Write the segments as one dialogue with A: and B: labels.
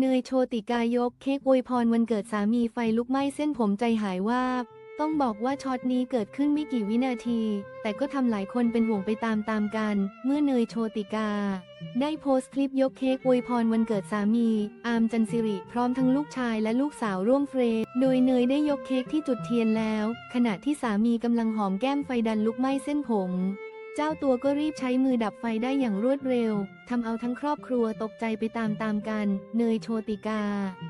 A: เนยโชติกายกเค้กอวยพรวันเกิดสามีไฟลุกไหม้เส้นผมใจหายวาบ ต้องบอกว่าช็อตนี้เกิดขึ้นไม่กี่วินาที แต่ก็ทำหลายคนเป็นห่วงไปตามๆกัน เมื่อเนยโชติกา ได้โพสต์คลิปยกเค้กอวยพรวันเกิดสามี อาร์มจันสิริพร้อมทั้งลูกชายและลูกสาวร่วมเฟรมโดยเนยได้ยกเค้กที่จุดเทียนแล้ว ขณะที่สามีกำลังหอมแก้มไฟดันลุกไหม้เส้นผม เจ้าตัวก็รีบใช้มือดับไฟได้อย่างรวดเร็ว ทำเอาทั้งครอบครัวตกใจไปตามๆกัน เนยโชติกา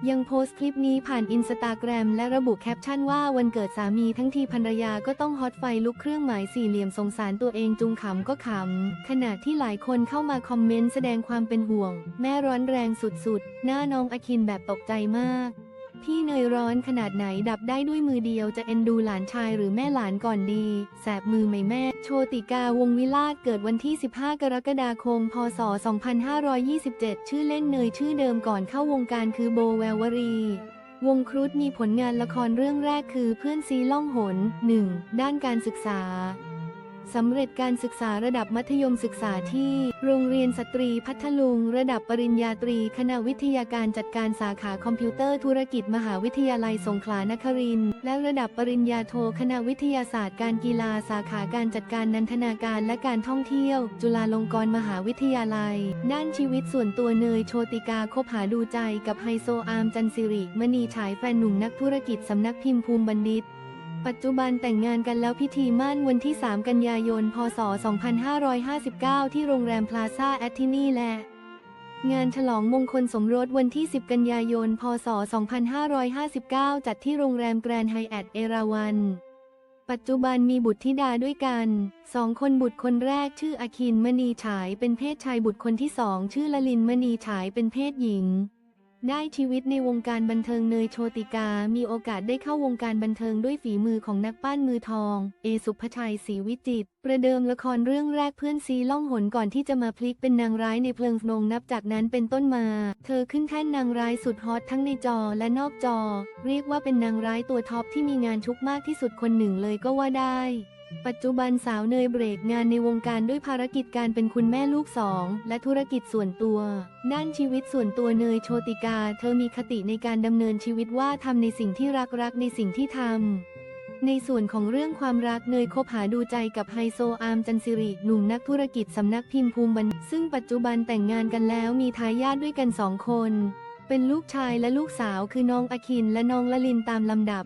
A: ยังโพสต์คลิปนี้ผ่านอินสตาแกรมและระบุแคปชั่นว่าวันเกิดสามีทั้งทีภรรยาก็ต้องฮอตไฟลุกเครื่องหมายสี่เหลี่ยมสงสารตัวเองจุงขำก็ขำ ขณะที่หลายคนเข้ามาคอมเมนต์แสดงความเป็นห่วง แม่ร้อนแรงสุดๆ หน้าน้องอคินแบบตกใจมาก พี่เนยร้อนขนาดไหนดับได้ด้วยมือเดียวจะเอ็นดูหลานชายหรือแม่หลานก่อนดี แสบมือไหมแม่ โชติกาวงวิลาศเกิดวันที่ 15 กรกฎาคม พศ 2527 ชื่อเล่นเนยชื่อเดิมก่อนเข้าวงการคือโบแวววรี วงครุฑมีผลงานละครเรื่องแรกคือเพื่อนซีล่องหน 1. ด้านการศึกษา สำเร็จการศึกษาระดับมัธยมศึกษาที่ โรงเรียนสตรีพัทลุง ระดับปริญญาตรี คณะวิทยาการจัดการสาขาคอมพิวเตอร์ธุรกิจมหาวิทยาลัยสงขลานครินทร์และระดับปริญญาโทคณะวิทยาศาสตร์การกีฬาสาขาการจัดการนันทนาการและการท่องเที่ยว จุฬาลงกรณ์มหาวิทยาลัย ด้านชีวิตส่วนตัวเนยโชติกาคบหาดูใจกับไฮโซอาร์มจันสิริ มณีฉายแฟนหนุ่มนักธุรกิจสำนักพิมพ์ภูมิบัณฑิต ปัจจุบันแต่งงานกันแล้วพิธีมั่นวันที่ 3 กันยายน พศ 2559 ที่โรงแรมพลาซ่าแอตทินีและ งานฉลองมงคลสมรสวันที่ 10 กันยายน พศ 2559 จัดที่โรงแรมแกรนด์ไฮแอทเอราวัน ปัจจุบันมีบุตรธิดาด้วยกันสองคนบุตรคนแรกชื่ออาคินมณีฉายเป็นเพศชายบุตรคนที่สองชื่อละลินมณีฉายเป็นเพศหญิง ได้ชีวิตในวงการบันเทิงเนยโชติกา มีโอกาสได้เข้าวงการบันเทิงด้วยฝีมือของนักปั้นมือทอง เอสุภชัยศรีวิจิต ประเดิมละครเรื่องแรกเพื่อนซีล่องหนก่อนที่จะมาพลิกเป็นนางร้ายในเพลิงนงนับจากนั้นเป็นต้นมา เธอขึ้นแท่นนางร้ายสุดฮอตทั้งในจอและนอกจอ เรียกว่าเป็นนางร้ายตัวท็อปที่มีงานชุกมากที่สุดคนหนึ่งเลยก็ว่าได้ ปัจจุบันสาวเนยเบรกงานในวงการด้วยภารกิจการเป็นคุณแม่ลูกสองและธุรกิจส่วนตัว ด้านชีวิตส่วนตัวเนยโชติกา เธอมีคติในการดำเนินชีวิตว่าทำในสิ่งที่รักรักในสิ่งที่ทำในส่วนของเรื่องความรักเนยคบหาดูใจกับไฮโซอาร์มจันสิริหนุ่มนักธุรกิจสำนักพิมพ์ภูมิบันซึ่งปัจจุบันแต่งงานกันแล้วมีทายาทด้วยกันสองคน เป็นลูกชายและลูกสาวคือน้องอคินและน้องละลินตามลำดับ